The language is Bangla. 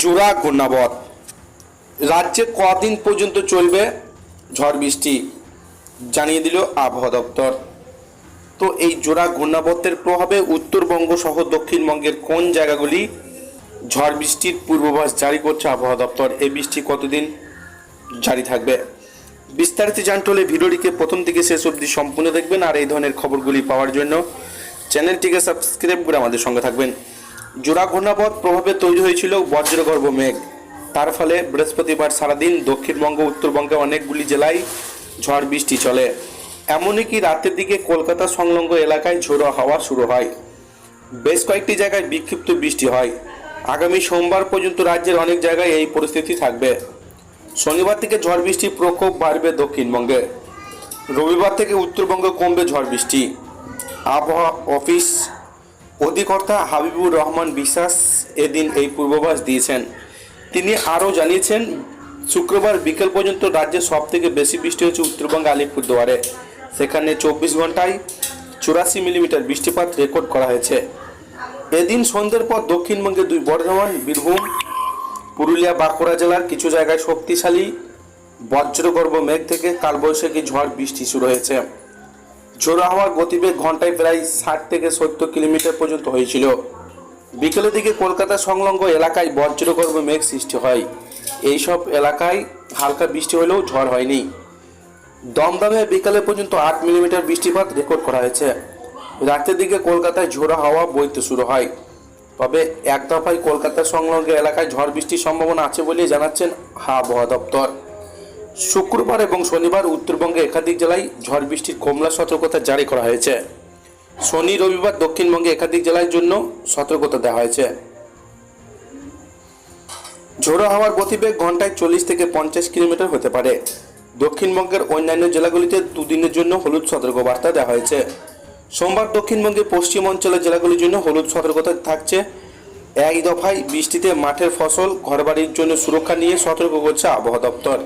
জোড়া ঘূর্ণাবত। রাজ্যে কদিন পর্যন্ত চলবে ঝড় বৃষ্টি জানিয়ে দিল আবহাওয়া দপ্তর। তো এই জোড়া ঘূর্ণাবর্তের প্রভাবে উত্তরবঙ্গ সহ দক্ষিণবঙ্গের কোন জায়গাগুলি ঝড় বৃষ্টির পূর্বাভাস জারি করছে আবহাওয়া দপ্তর? এই বৃষ্টি কতদিন জারি থাকবে? বিস্তারিত জানতে হলে ভিডিওটিকে প্রথম থেকে শেষ অবধি সম্পূর্ণ দেখবেন আর এই ধরনের খবরগুলি পাওয়ার জন্য চ্যানেলটিকে সাবস্ক্রাইব করে আমাদের সঙ্গে থাকবেন। জোড়া ঘূর্ণাবত প্রভাবে তৈরি হয়েছিল বজ্রগর্ভ মেঘ। তার ফলে বৃহস্পতিবার সারাদিন দক্ষিণবঙ্গ উত্তরবঙ্গে অনেকগুলি জেলায় ঝড় বৃষ্টি চলে। এমনকি রাতের দিকে কলকাতা সংলগ্ন এলাকায় ঝোড়ো হাওয়া শুরু হয়। বেশ কয়েকটি জায়গায় বিক্ষিপ্ত বৃষ্টি হয়। আগামী সোমবার পর্যন্ত রাজ্যের অনেক জায়গায় এই পরিস্থিতি থাকবে। শনিবার থেকে ঝড় বৃষ্টির প্রকোপ বাড়বে দক্ষিণবঙ্গে। রবিবার থেকে উত্তরবঙ্গে কমবে ঝড় বৃষ্টি। আবহাওয়া, অফিস অধিকর্তা হাবিবুর রহমান বিশ্বাস এদিন এই পূর্বাভাস দিয়েছেন। তিনি আরও জানিয়েছেন, শুক্রবার বিকেল পর্যন্ত রাজ্যে সব থেকে বেশি বৃষ্টি হচ্ছে উত্তরবঙ্গ আলিপুরদুয়ারে। সেখানে চব্বিশ ঘন্টায় চুরাশি মিলিমিটার বৃষ্টিপাত রেকর্ড করা হয়েছে। এদিন সন্ধ্যের পর দক্ষিণবঙ্গে দুই বর্ধমান, বীরভূম, পুরুলিয়া, বাঁকুড়া জেলার কিছু জায়গায় শক্তিশালী, বজ্রগর্ভ মেঘ থেকে কালবৈশাখী ঝড় বৃষ্টি শুরু হয়েছে। ঝোড়ো হাওয়ার গতিবেগ ঘন্টায় প্রায় ষাট থেকে সত্তর কিলোমিটার পর্যন্ত হয়েছিল। বিকেলের দিকে কলকাতা সংলগ্ন এলাকায় বজ্রগর্ভ মেঘ সৃষ্টি হয়। এইসব এলাকায় হালকা বৃষ্টি হলেও ঝড় হয়নি। দমদমে বিকালে পর্যন্ত আট মিলিমিটার বৃষ্টিপাত রেকর্ড করা হয়েছে। রাতের দিকে কলকাতায় ঝোড়ো হাওয়া বইতে শুরু হয়। তবে এক দফায় কলকাতা সংলগ্ন এলাকায় ঝড় বৃষ্টির সম্ভাবনা আছে বলে জানাচ্ছেন আবহাওয়া দপ্তর। শুক্রবার এবং শনিবার উত্তরবঙ্গে একাধিক জেলায় ঝড় বৃষ্টির কমলা সতর্কতা জারি করা হয়েছে। শনি, রবিবার দক্ষিণবঙ্গে একাধিক জেলার জন্য সতর্কতা দেওয়া হয়েছে। ঝোড়ো হাওয়ার গতিবেগ ঘন্টায় চল্লিশ থেকে পঞ্চাশ কিলোমিটার হতে পারে। দক্ষিণবঙ্গের অন্যান্য জেলাগুলিতে দুদিনের জন্য হলুদ সতর্কবার্তা দেওয়া হয়েছে। সোমবার দক্ষিণবঙ্গের পশ্চিম অঞ্চলের জেলাগুলির জন্য হলুদ সতর্কতা থাকছে। এক দফায় বৃষ্টিতে মাঠের ফসল, ঘরবাড়ির জন্য সুরক্ষা নিয়ে সতর্ক করছে আবহাওয়া দপ্তর।